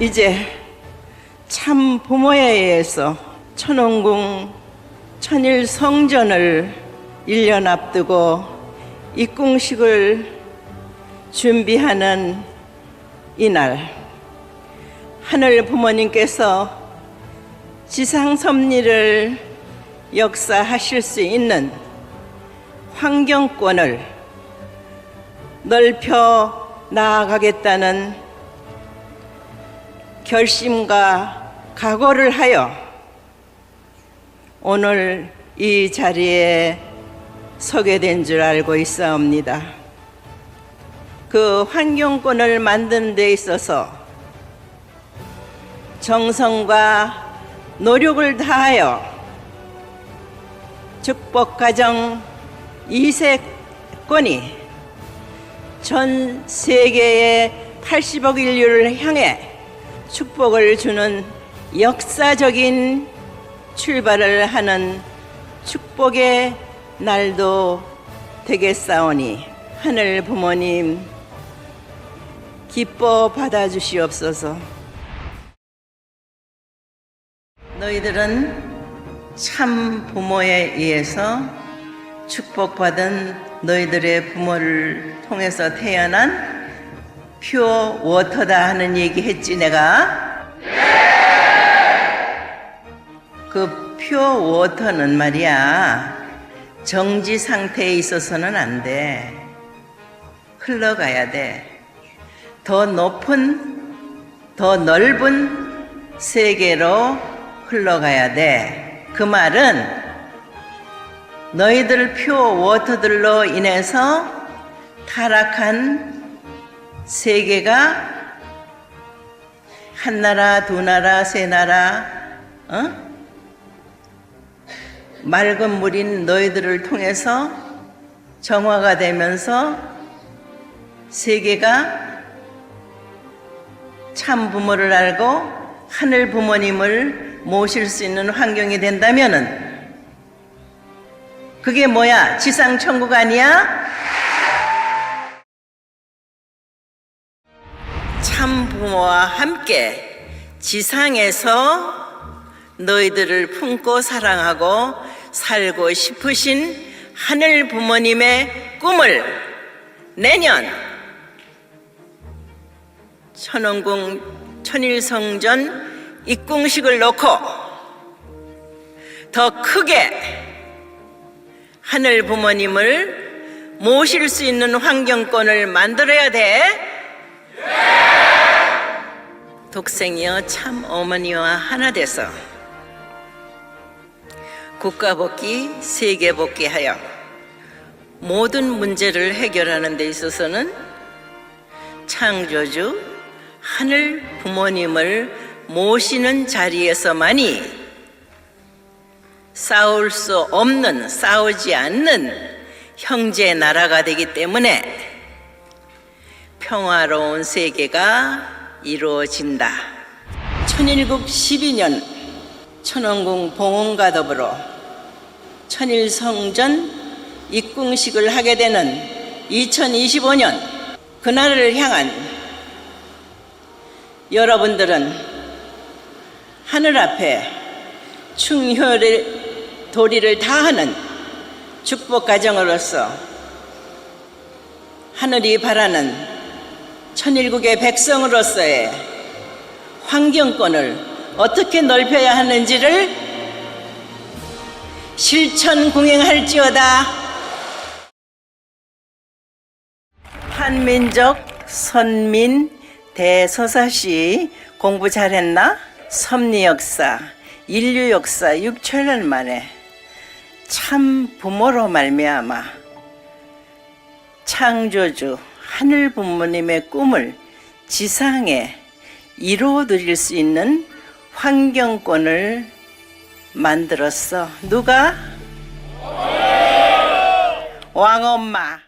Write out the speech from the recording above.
이제 참 부모에 의해서 천원궁 천일 성전을 1년 앞두고 입궁식을 준비하는 이날 하늘 부모님께서 지상 섭리를 역사하실 수 있는 환경권을 넓혀 나아가겠다는 결심과 각오를 하여 오늘 이 자리에 서게 된 줄 알고 있사옵니다. 그 환경권을 만드는 데 있어서 정성과 노력을 다하여 축복가정 이세권이 전 세계의 80억 인류를 향해 축복을 주는 역사적인 출발을 하는 축복의 날도 되겠사오니 하늘 부모님 기뻐 받아주시옵소서. 너희들은 참 부모에 의해서 축복받은 너희들의 부모를 통해서 태어난 퓨어 워터다 하는 얘기 했지 내가? 그 퓨어 워터는 말이야 정지 상태에 있어서는 안 돼. 흘러가야 돼. 더 높은, 더 넓은 세계로 흘러가야 돼. 그 말은 너희들 퓨어 워터들로 인해서 타락한 세계가 한 나라, 두 나라, 세 나라, 어? 맑은 물인 너희들을 통해서 정화가 되면서 세계가 참 부모를 알고 하늘 부모님을 모실 수 있는 환경이 된다면은 그게 뭐야? 지상 천국 아니야? 참 부모와 함께 지상에서 너희들을 품고 사랑하고 살고 싶으신 하늘 부모님의 꿈을 내년 천원궁 천일성전 입궁식을 놓고 더 크게 하늘 부모님을 모실 수 있는 환경권을 만들어야 돼. 독생이여 참 어머니와 하나 돼서 국가 복귀, 세계 복귀하여 모든 문제를 해결하는 데 있어서는 창조주 하늘 부모님을 모시는 자리에서만이 싸울 수 없는, 싸우지 않는 형제 나라가 되기 때문에 평화로운 세계가 이루어진다. 천일국 12년 천원궁 봉헌과 더불어 천일성전 입궁식을 하게 되는 2025년 그날을 향한 여러분들은 하늘 앞에 충효를 도리를 다하는 축복 가정으로서 하늘이 바라는 천일국의 백성으로서의 환경권을 어떻게 넓혀야 하는지를 실천 공행할지어다. 한민족 선민 대서사시 공부 잘했나? 섭리 역사, 인류 역사 6천년 만에 참 부모로 말미암아 창조주 하늘 부모님의 꿈을 지상에 이루어 드릴 수 있는 환경권을 만들었어. 누가? 왕엄마.